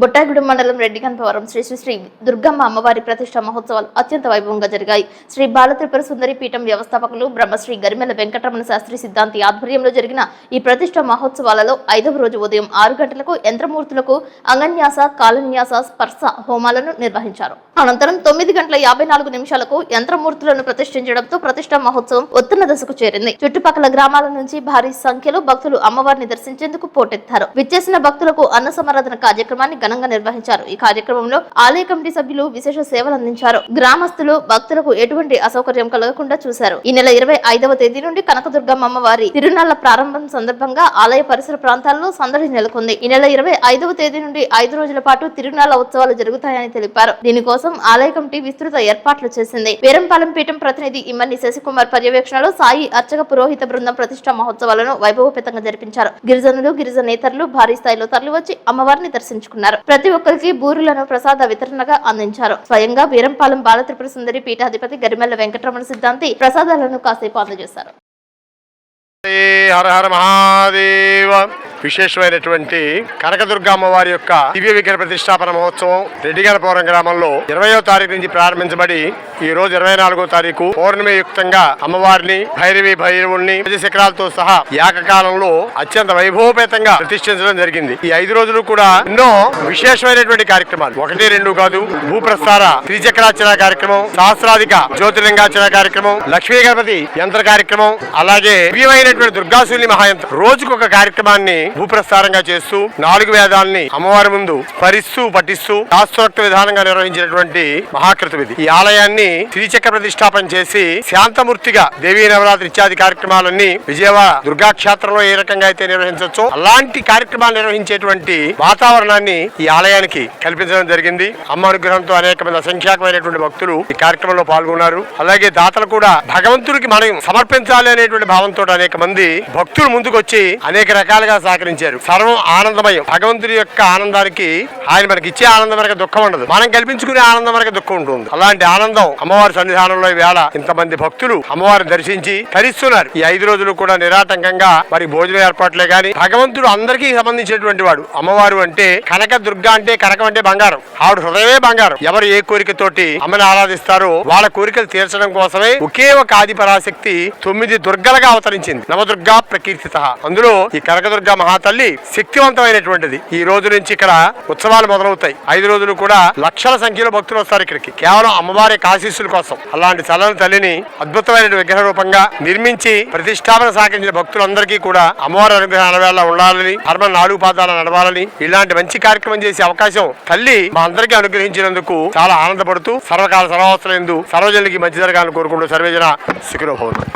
బుట్టాయిగూడెం మండలం రెడ్డిగన్పవరం శ్రీ శ్రీ శ్రీ దుర్గమ్మ అమ్మవారి ప్రతిష్ట మహోత్సవాలు అత్యంత వైభవంగా జరిగాయి. శ్రీ బాలత్రిపుర సుందరి పీఠం వ్యవస్థాపకులు బ్రహ్మశ్రీ గరిమెల వెంకటరమణ శాస్త్రి సిద్ధాంతి ఆధ్వర్యంలో జరిగిన ఈ ప్రతిష్ట మహోత్సవాలలో ఐదవ రోజు ఉదయం ఆరు గంటలకు యంత్రమూర్తులకు అంగన్యాస కాలన్యాస స్పర్శ హోమాలను నిర్వహించారు. అనంతరం తొమ్మిది గంటల యాభై నాలుగు నిమిషాలకు యంత్రమూర్తులను ప్రతిష్ఠించడంతో ప్రతిష్ట మహోత్సవం ఉత్తమ దశకు చేరింది. చుట్టుపక్కల గ్రామాల నుంచి భారీ సంఖ్యలో భక్తులు అమ్మవారిని దర్శించేందుకు పోటెత్తారు. విచ్చేసిన భక్తులకు అన్న సమారాధన కార్యక్రమాన్ని ఘనంగా నిర్వహించారు. ఈ కార్యక్రమంలో ఆలయ కమిటీ సభ్యులు విశేష సేవలు అందించారు. గ్రామస్తులు భక్తులకు ఎటువంటి అసౌకర్యం కలగకుండా చూశారు. ఈ నెల ఇరవై ఐదవ తేదీ నుండి కనకదుర్గమ్మ అమ్మవారి తిరునాళ్ళ ప్రారంభం సందర్భంగా ఆలయ పరిసర ప్రాంతాల్లో సందడి నెలకొంది. ఈ నెల ఇరవై ఐదవ తేదీ నుండి ఐదు రోజుల పాటు తిరునాళ్ళ ఉత్సవాలు జరుగుతాయని తెలిపారు. దీనికోసం ఆలయ కమిటీ విస్తృత ఏర్పాట్లు చేసింది. వీరంపాలెం పీఠం ప్రతినిధి ఇమ్మని శశికుమార్ పర్యవేక్షణలో సాయి అర్చక పురోహిత బృందం ప్రతిష్ట మహోత్సవాలను వైభవపేతంగా జరిపించారు. గిరిజనులు గిరిజనేతరులు భారీ స్థాయిలో తరలివచ్చి అమ్మవారిని దర్శించుకున్నారు. ప్రతి ఒక్కరికి బూరులను ప్రసాద వితరణగా అందించారు. స్వయంగా వీరంపాలెం బాలత్రిపుర సుందరి పీఠాధిపతి గరిమెల్ల వెంకటరమణ సిద్ధాంతి ప్రసాదాలను కాసేపు అందజేశారు. హర హర మహాదేవ విశేషమైనటువంటి కనకదుర్గ అమ్మవారి యొక్క దివ్య విగ్రహ ప్రతిష్టాపన మహోత్సవం రెడ్డిగనపురం గ్రామంలో ఇరవయో తారీఖు నుంచి ప్రారంభించబడి ఈ రోజు ఇరవై నాలుగో తారీఖు పౌర్ణమి యుక్తంగా అమ్మవారిని భైరవి భైరవుల్ని శిఖరాలతో సహా ఏకకాలంలో అత్యంత వైభవపేతంగా ప్రతిష్ఠించడం జరిగింది. ఈ ఐదు రోజులు కూడా ఎన్నో విశేషమైనటువంటి కార్యక్రమాలు. ఒకటి రెండు కాదు భూప్రస్థార త్రిచక్రార్చన కార్యక్రమం సహస్రాధిక జ్యోతిర్లింగార్చన కార్యక్రమం లక్ష్మీ గణపతి యంత్ర కార్యక్రమం అలాగే దివ్యమైనటువంటి దుర్గాశూలి మహాయంత్రం. రోజుకు ఒక కార్యక్రమాన్ని భూప్రస్థారంగా చేస్తూ నాలుగు వేదాలని అమ్మవారి ముందు స్మరిస్తూ పఠిస్తూ శాస్త్రోక్త విధానంగా నిర్వహించినటువంటి మహాకృతం ఇది ఈ ఆలయాన్ని శ్రీచక్ర ప్రతిష్టాపన చేసి శాంతమూర్తిగా దేవీ నవరాత్రి ఇత్యాది కార్యక్రమాలన్నీ విజయవాడ దుర్గాక్షేత్రంలో ఏ రకంగా అయితే నిర్వహించవచ్చో అలాంటి కార్యక్రమాలు నిర్వహించేటువంటి వాతావరణాన్ని ఈ ఆలయానికి కల్పించడం జరిగింది. అమ్మ అనుగ్రహంతో అనేక మంది అసంఖ్యాకమైనటువంటి భక్తులు ఈ కార్యక్రమంలో పాల్గొన్నారు. అలాగే దాతలు కూడా భగవంతుడికి మనం సమర్పించాలి అనేటువంటి భావంతో అనేక మంది భక్తులు ముందుకొచ్చి అనేక రకాలుగా సహకరించారు. సర్వం ఆనందమయం. భగవంతుడి యొక్క ఆనందానికి ఆయన మనకి ఇచ్చే ఆనందం మనకి దుఃఖం ఉండదు. మనం కల్పించుకునే ఆనందం మనకి దుఃఖం ఉంటుంది. అలాంటి ఆనందం అమ్మవారి సన్నిధానంలో ఈ వేళ ఇంతమంది భక్తులు అమ్మవారిని దర్శించి తరిస్తున్నారు. ఈ ఐదు రోజులు కూడా నిరాటంకంగా మరి భోజన ఏర్పాట్లే గాని భగవంతుడు అందరికీ సంబంధించినటువంటి వాడు. అమ్మవారు అంటే కనక దుర్గ అంటే కనకం అంటే బంగారం. ఆవిడ హృదయమే బంగారం. ఎవరు ఏ కోరికతోటి అమ్మని ఆరాధిస్తారో వాళ్ళ కోరికలు తీర్చడం కోసమే ఒకే ఒక ఆది పరాశక్తి తొమ్మిది దుర్గలుగా అవతరించింది. నవదుర్గా ప్రకీర్తిత. అందులో ఈ కనకదుర్గ మహాతల్లి శక్తివంతమైనటువంటిది. ఈ రోజు నుంచి ఇక్కడ ఉత్సవాలు మొదలవుతాయి. ఐదు రోజులు కూడా లక్షల సంఖ్యలో భక్తులు వస్తారు ఇక్కడికి. కేవలం అమ్మవారి ఆశీస్సుల కోసం. అలాంటి చల్లని తల్లిని అద్భుతమైన విగ్రహ రూపంగా నిర్మించి ప్రతిష్టాపన సాగించిన భక్తులందరికీ కూడా అమ్మవారి అనుగ్రహం అలవేళ ఉండాలని ధర్మ నాలుగు పాదాలు నడవాలని ఇలాంటి మంచి కార్యక్రమం చేసే అవకాశం తల్లి మా అందరికీ అనుగ్రహించినందుకు చాలా ఆనందపడుతూ సర్వకాల సర్వావసరం ఎందు సర్వజనులకి మంచి జరగాలని కోరుకుంటూ సర్వేజన శిఖరో భవనం.